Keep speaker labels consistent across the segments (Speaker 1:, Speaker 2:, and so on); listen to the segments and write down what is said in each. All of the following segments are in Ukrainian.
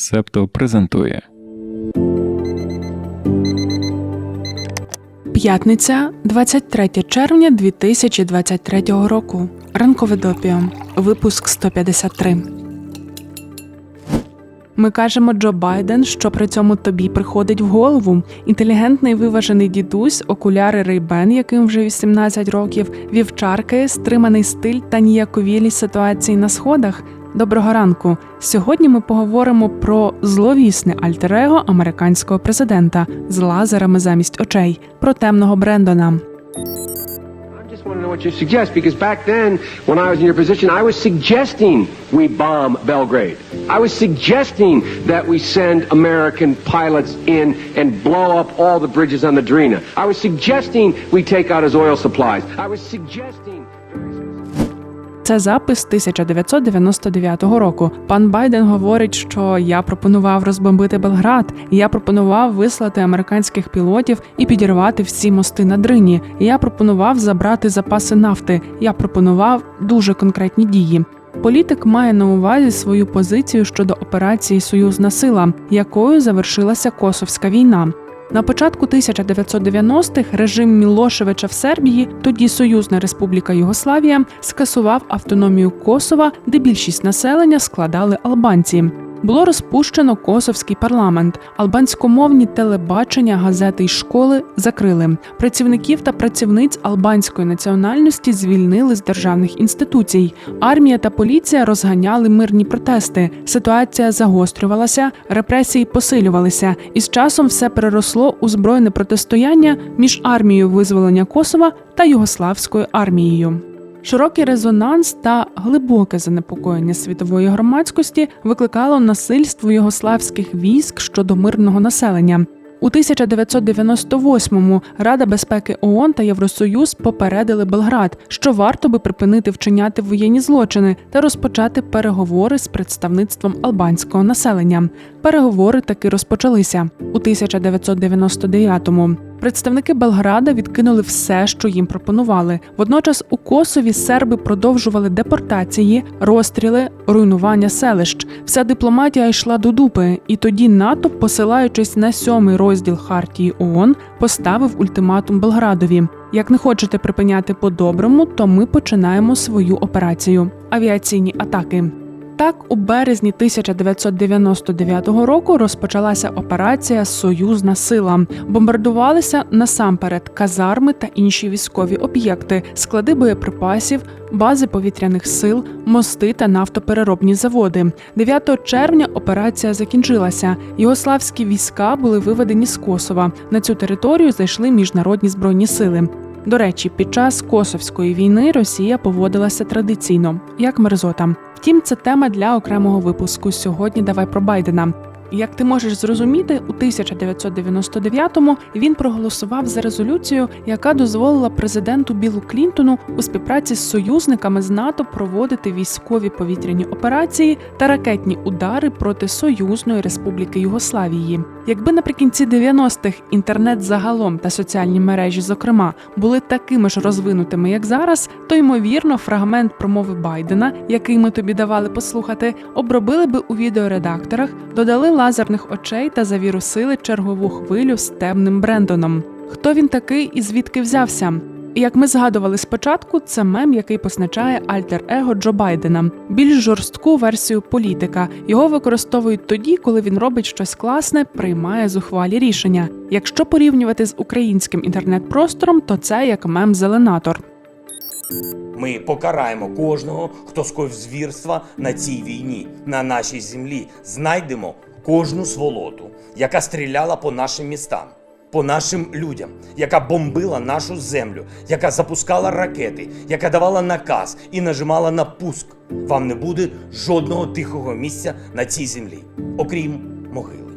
Speaker 1: Септо презентує
Speaker 2: П'ятниця, 23 червня 2023 року. Ранкове допіо. Випуск 153. Ми кажемо Джо Байден, що при цьому тобі приходить в голову. Інтелігентний виважений дідусь, окуляри Рейбен, яким вже 18 років, вівчарки, стриманий стиль та ніяковілі ситуації на сходах. Доброго ранку. Сьогодні ми поговоримо про зловісне альтер-его американського президента з лазерами замість очей, про темного Брендона.
Speaker 3: Send American pilots in and blow up all the bridges on the Drina. I was suggesting we take out his oil supplies. I was suggesting.
Speaker 2: Це запис 1999 року. Пан Байден говорить, що я пропонував розбомбити Белград, я пропонував вислати американських пілотів і підірвати всі мости на дрині. Я пропонував забрати запаси нафти. Я пропонував дуже конкретні дії. Політик має на увазі свою позицію щодо операції Союзна сила, якою завершилася Косовська війна. На початку 1990-х режим Мілошевича в Сербії, тоді Союзна Республіка Югославія, скасував автономію Косова, де більшість населення складали албанці. Було розпущено косовський парламент. Албанськомовні телебачення, газети й школи закрили. Працівників та працівниць албанської національності звільнили з державних інституцій. Армія та поліція розганяли мирні протести. Ситуація загострювалася, репресії посилювалися, і з часом все переросло у збройне протистояння між армією визволення Косова та югославською армією. Широкий резонанс та глибоке занепокоєння світової громадськості викликало насильство югославських військ щодо мирного населення. У 1998-му Рада безпеки ООН та Євросоюз попередили Белград, що варто би припинити вчиняти воєнні злочини та розпочати переговори з представництвом албанського населення. Переговори таки розпочалися у 1999-му. Представники Белграда відкинули все, що їм пропонували. Водночас у Косові серби продовжували депортації, розстріли, руйнування селищ. Вся дипломатія йшла до дупи, і тоді НАТО, посилаючись на сьомий розділ Хартії ООН, поставив ультиматум Белградові. Як не хочете припиняти по-доброму, то ми починаємо свою операцію авіаційні атаки. Так, у березні 1999 року розпочалася операція Союзна сила. Бомбардувалися насамперед казарми та інші військові об'єкти, склади боєприпасів, бази повітряних сил, мости та нафтопереробні заводи. 9 червня операція закінчилася. Югославські війська були виведені з Косова. На цю територію зайшли міжнародні збройні сили. До речі, під час Косовської війни Росія поводилася традиційно, як мерзота. Втім, це тема для окремого випуску. Сьогодні давай про Байдена. Як ти можеш зрозуміти, у 1999-му він проголосував за резолюцію, яка дозволила президенту Білу Клінтону у співпраці з союзниками з НАТО проводити військові повітряні операції та ракетні удари проти Союзної Республіки Югославії. Якби наприкінці 90-х інтернет загалом та соціальні мережі, зокрема, були такими ж розвинутими, як зараз, то ймовірно, фрагмент промови Байдена, який ми тобі давали послухати, обробили би у відеоредакторах, додали лазерних очей та завірусили чергову хвилю з темним Брендоном. Хто він такий і звідки взявся? Як ми згадували спочатку, це мем, який позначає альтер-его Джо Байдена, більш жорстку версію політика. Його використовують тоді, коли він робить щось класне, приймає зухвалі рішення. Якщо порівнювати з українським інтернет-простором, то це як мем-зеленатор.
Speaker 4: Ми покараємо кожного, хто скоїв звірства на цій війні, на нашій землі. Знайдемо кожну сволоту, яка стріляла по нашим містам, по нашим людям, яка бомбила нашу землю, яка запускала ракети, яка давала наказ і нажимала на пуск. Вам не буде жодного тихого місця на цій землі, окрім могили.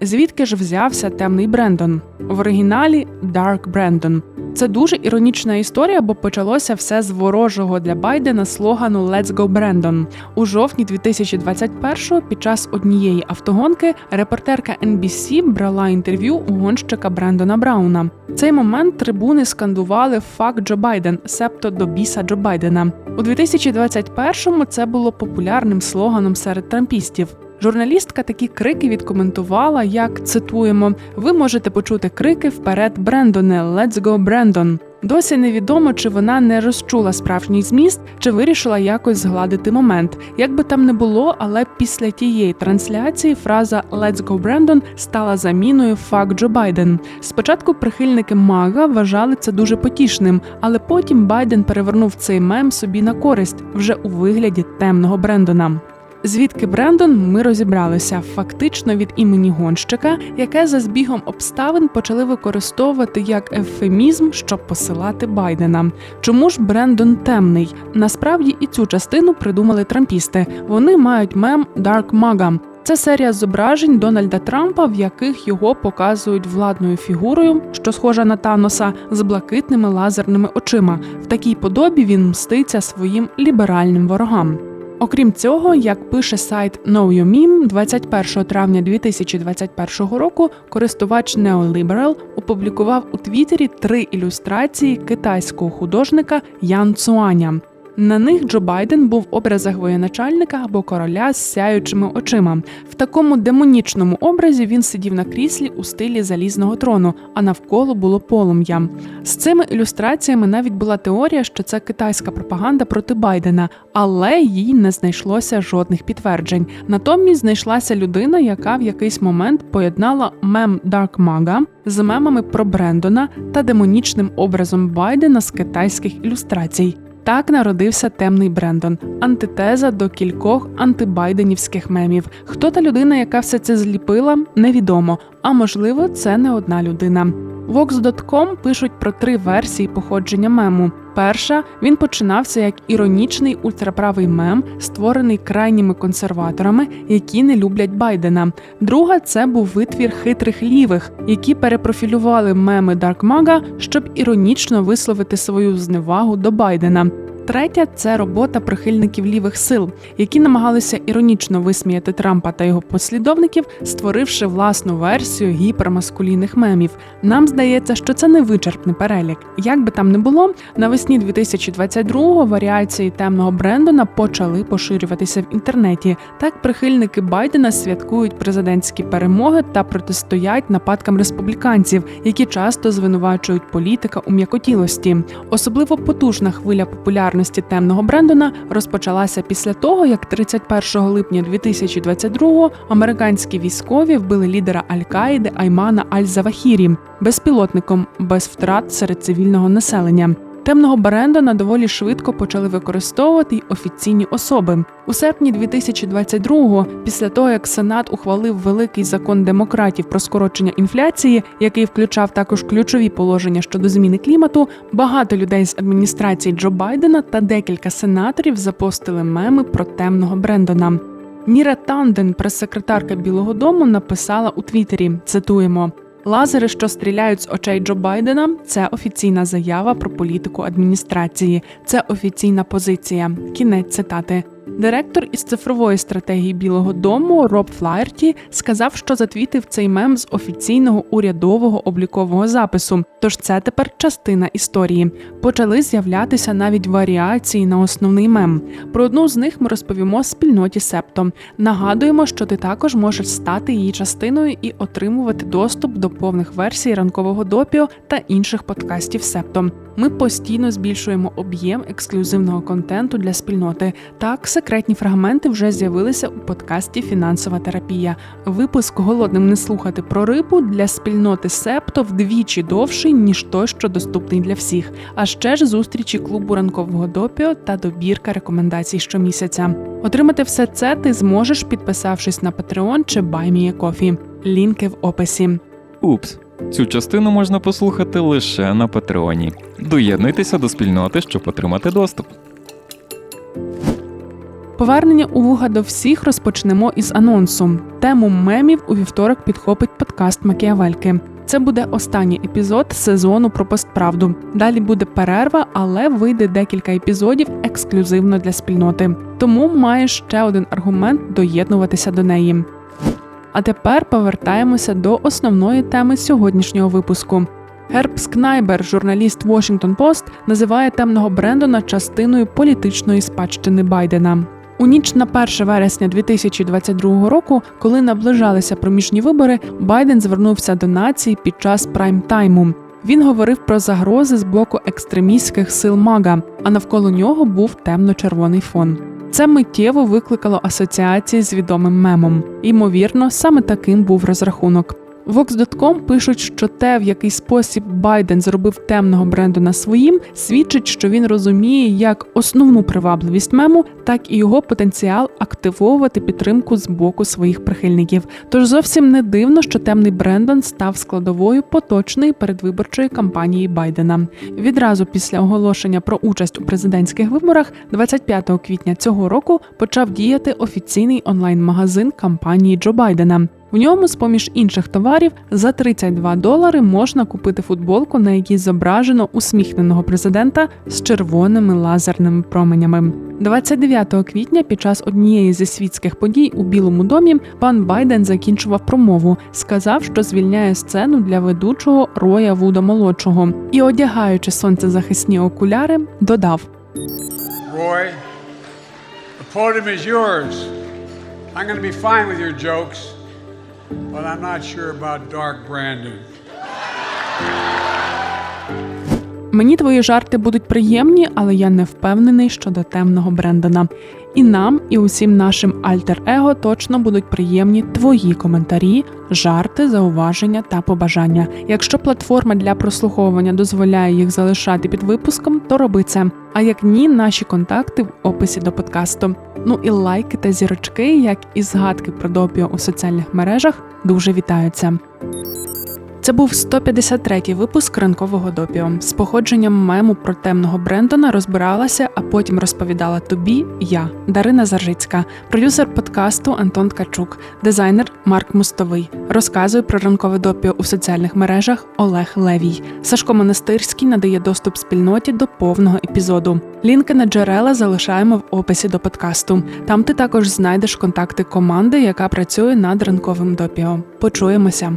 Speaker 2: Звідки ж взявся темний Брендон? В оригіналі Dark Брендон. Це дуже іронічна історія, бо почалося все з ворожого для Байдена слогану «Let's go Brandon». У жовтні 2021-го під час однієї автогонки репортерка NBC брала інтерв'ю у гонщика Брендона Брауна. В цей момент трибуни скандували «Fuck Джо Байден», себто до біса Джо Байдена. У 2021-му це було популярним слоганом серед трампістів. Журналістка такі крики відкоментувала, як цитуємо: Ви можете почути крики вперед, Брендоне, «Let's go, Брендон!». Досі невідомо, чи вона не розчула справжній зміст, чи вирішила якось згладити момент. Як би там не було, але після тієї трансляції фраза «Let's go, Брендон» стала заміною «Fuck Джо Байден». Спочатку прихильники Мага вважали це дуже потішним, але потім Байден перевернув цей мем собі на користь вже у вигляді темного Брендона. Звідки Брендон ми розібралися фактично від імені гонщика, яке за збігом обставин почали використовувати як ефемізм, щоб посилати Байдена. Чому ж Брендон темний? Насправді і цю частину придумали трампісти. Вони мають мем Dark MAGA. Це серія зображень Дональда Трампа, в яких його показують владною фігурою, що схожа на Таноса, з блакитними лазерними очима. В такій подобі він мститься своїм ліберальним ворогам. Окрім цього, як пише сайт Know Your Meme, 21 травня 2021 року користувач Neoliberal опублікував у Твіттері три ілюстрації китайського художника Ян Цуаня. На них Джо Байден був в образах воєначальника або короля з сяючими очима. В такому демонічному образі він сидів на кріслі у стилі залізного трону, а навколо було полум'я. З цими ілюстраціями навіть була теорія, що це китайська пропаганда проти Байдена, але їй не знайшлося жодних підтверджень. Натомість знайшлася людина, яка в якийсь момент поєднала мем Dark MAGA з мемами про Брендона та демонічним образом Байдена з китайських ілюстрацій. Так народився темний Брендон, антитеза до кількох антибайденівських мемів. Хто та людина, яка все це зліпила, невідомо. А можливо, це не одна людина. Vox.com пишуть про три версії походження мему. Перша він починався як іронічний ультраправий мем, створений крайніми консерваторами, які не люблять Байдена. Друга це був витвір хитрих лівих, які перепрофілювали меми Даркмага, щоб іронічно висловити свою зневагу до Байдена. Третя це робота прихильників лівих сил, які намагалися іронічно висміяти Трампа та його послідовників, створивши власну версію гіпермаскулінних мемів. Нам здається, що це не вичерпний перелік. Як би там не було, навесні 2022-го варіації темного Брендона почали поширюватися в інтернеті. Так прихильники Байдена святкують президентські перемоги та протистоять нападкам республіканців, які часто звинувачують політика у м'якотілості. Особливо потужна хвиля популярності темного Брендона розпочалася після того, як 31 липня 2022-го американські військові вбили лідера Аль-Каїди Аймана Аль-Завахірі безпілотником без втрат серед цивільного населення. Темного Брендона доволі швидко почали використовувати й офіційні особи. У серпні 2022-го, після того як Сенат ухвалив великий закон демократів про скорочення інфляції, який включав також ключові положення щодо зміни клімату, багато людей з адміністрації Джо Байдена та декілька сенаторів запостили меми про темного Брендона. Ніра Танден, прес-секретарка Білого Дому, написала у Твіттері, цитуємо. Лазери, що стріляють з очей Джо Байдена, це офіційна заява про політику адміністрації. Це офіційна позиція. Кінець цитати. Директор із цифрової стратегії Білого Дому Роб Флаєрті сказав, що затвітив цей мем з офіційного урядового облікового запису. Тож це тепер частина історії. Почали з'являтися навіть варіації на основний мем. Про одну з них ми розповімо спільноті Септо. Нагадуємо, що ти також можеш стати її частиною і отримувати доступ до повних версій ранкового допіо та інших подкастів Септо. Ми постійно збільшуємо об'єм ексклюзивного контенту для спільноти. Так, секретні фрагменти вже з'явилися у подкасті Фінансова терапія. Випуск голодним не слухати про рибу для спільноти Септо вдвічі довший ніж той, що доступний для всіх. А ще ж зустрічі клубу ранкового допіо та добірка рекомендацій щомісяця. Отримати все це ти зможеш, підписавшись на Patreon чи BuyMeACoffee. Лінки в описі.
Speaker 1: Упс, цю частину можна послухати лише на Патреоні. Доєднуйтеся до спільноти, щоб отримати доступ.
Speaker 2: Повернення у вуга до всіх розпочнемо із анонсу. Тему мемів у вівторок підхопить подкаст Макіавельки. Це буде останній епізод сезону про постправду. Далі буде перерва, але вийде декілька епізодів ексклюзивно для спільноти. Тому має ще один аргумент доєднуватися до неї. А тепер повертаємося до основної теми сьогоднішнього випуску. Герб Скнайбер, журналіст Washington Post, називає темного Брендона частиною політичної спадщини Байдена. У ніч на 1 вересня 2022 року, коли наближалися проміжні вибори, Байден звернувся до нації під час прайм-тайму. Він говорив про загрози з боку екстремістських сил МАГА, а навколо нього був темно-червоний фон. Це миттєво викликало асоціації з відомим мемом. Ймовірно, саме таким був розрахунок. Vox.com пишуть, що те, в який спосіб Байден зробив темного Брендона своїм, свідчить, що він розуміє як основну привабливість мему, так і його потенціал активовувати підтримку з боку своїх прихильників. Тож зовсім не дивно, що темний Брендон став складовою поточної передвиборчої кампанії Байдена. Відразу після оголошення про участь у президентських виборах, 25 квітня цього року, почав діяти офіційний онлайн-магазин кампанії Джо Байдена. В ньому, з поміж інших товарів, за 32 долари можна купити футболку, на якій зображено усміхненого президента з червоними лазерними променями. 29 квітня, під час однієї зі світських подій у Білому домі, пан Байден закінчував промову, сказав, що звільняє сцену для ведучого Роя Вуда молодшого і, одягаючи сонцезахисні окуляри, додав.
Speaker 5: Roy, the podium is yours. I'm going be fine with your jokes, but I'm not sure about Dark Brandon.
Speaker 2: Мені твої жарти будуть приємні, але я не впевнений щодо темного Брендона. І нам, і усім нашим альтер-его точно будуть приємні твої коментарі, жарти, зауваження та побажання. Якщо платформа для прослуховування дозволяє їх залишати під випуском, то роби це. А як ні, наші контакти в описі до подкасту. Ну і лайки та зірочки, як і згадки про допіо у соціальних мережах, дуже вітаються. Це був 153-й випуск ранкового допіо. З походженням мему про темного Брендона розбиралася, а потім розповідала тобі я, Дарина Заржицька, продюсер подкасту Антон Ткачук, дизайнер Марк Мустовий. Розказує про ранкове допіо у соціальних мережах Олег Левій. Сашко Монастирський надає доступ спільноті до повного епізоду. Лінки на джерела залишаємо в описі до подкасту. Там ти також знайдеш контакти команди, яка працює над ранковим допіо. Почуємося.